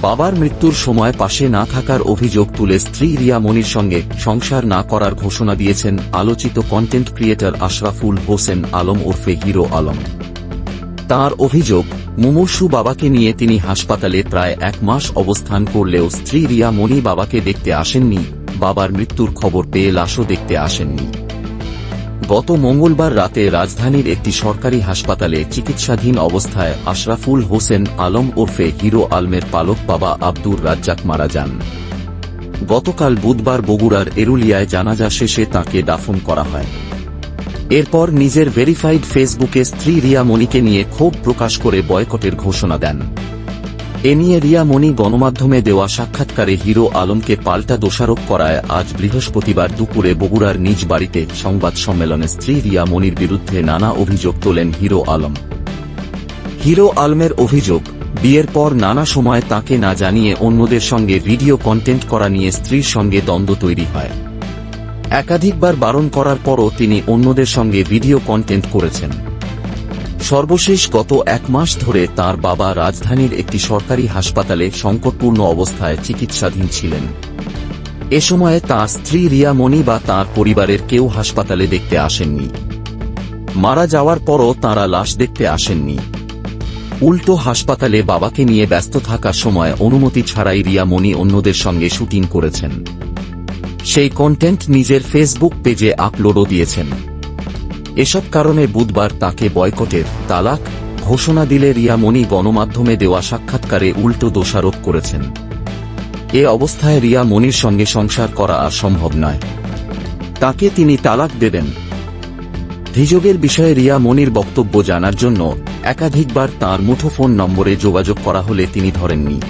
বাবার মৃত্যুর সময় পাশে না থাকার অভিযোগ তুলে স্ত্রী রিয়া মনির সঙ্গে সংসার না করার ঘোষণা দিয়েছেন আলোচিত কন্টেন্ট ক্রিয়েটর আশরাফুল হোসেন আলম ওরফে হিরো আলম। তার অভিযোগ, মুমূর্ষু বাবাকে নিয়ে তিনি হাসপাতালে প্রায় এক মাস অবস্থান করলেও স্ত্রী রিয়া মনি বাবাকে দেখতে আসেননি, বাবার মৃত্যুর খবর পেয়ে লাশও দেখতে আসেননি। গত মঙ্গলবার রাতে রাজধানীর একটি সরকারি হাসপাতালে চিকিৎসাধীন অবস্থায় আশরাফুল হোসেন আলম ওরফে হিরো আলমের পালক বাবা আব্দুর রাজ্জাক মারা যান। গতকাল বুধবার বগুড়ার এরুলিয়ায় জানাজা শেষে তাকে দাফন করা হয়। এরপর নিজের ভেরিফাইড ফেসবুকে স্ত্রী রিয়া মনিকে নিয়ে ক্ষোভ প্রকাশ করে বয়কটের ঘোষণা দেন। এ নিয়ে রিয়া মনি গণমাধ্যমে দেওয়া সাক্ষাৎকারে হিরো আলমকে পাল্টা দোষারোপ করায় আজ বৃহস্পতিবার দুপুরে বগুড়ার নিজ বাড়িতে সংবাদ সম্মেলনে স্ত্রী রিয়া মনির বিরুদ্ধে নানা অভিযোগ তোলেন হিরো আলম। হিরো আলমের অভিযোগ, বিয়ের পর নানা সময় তাকে না জানিয়ে অন্যদের সঙ্গে ভিডিও কন্টেন্ট করা নিয়ে স্ত্রীর সঙ্গে দ্বন্দ্ব তৈরি হয়। একাধিকবার বারণ করার পরও তিনি অন্যদের সঙ্গে ভিডিও কন্টেন্ট করেছেন। সর্বশেষ গত এক মাস ধরে তার বাবা রাজধানীর একটি সরকারি হাসপাতালে সংকটপূর্ণ অবস্থায় চিকিৎসাধীন ছিলেন। এ সময়ে তাঁর স্ত্রী রিয়া মনি বা তাঁর পরিবারের কেউ হাসপাতালে দেখতে আসেননি। মারা যাওয়ার পরও তাঁরা লাশ দেখতে আসেননি। উল্টো হাসপাতালে বাবাকে নিয়ে ব্যস্ত থাকার সময় অনুমতি ছাড়াই রিয়া মনি অন্যদের সঙ্গে শুটিং করেছেন। সেই কন্টেন্ট নিজের ফেসবুক পেজে আপলোডও দিয়েছেন। এসব কারণে বুধবার তাকে বয়কটের তালাক, ঘোষণা দিলে রিয়া মনি গণমাধ্যমে দেওয়া সাক্ষাৎকারে উল্টো দোষারোপ করেছেন। এ অবস্থায় রিয়া মনির সঙ্গে সংসার করা আর সম্ভব নয়। তাকে তিনি তালাক দেবেন। অভিযোগের বিষয়ে রিয়া মনির বক্তব্য জানার জন্য একাধিকবার তার মুঠোফোন নম্বরে যোগাযোগ করা হলে তিনি ধরেননি।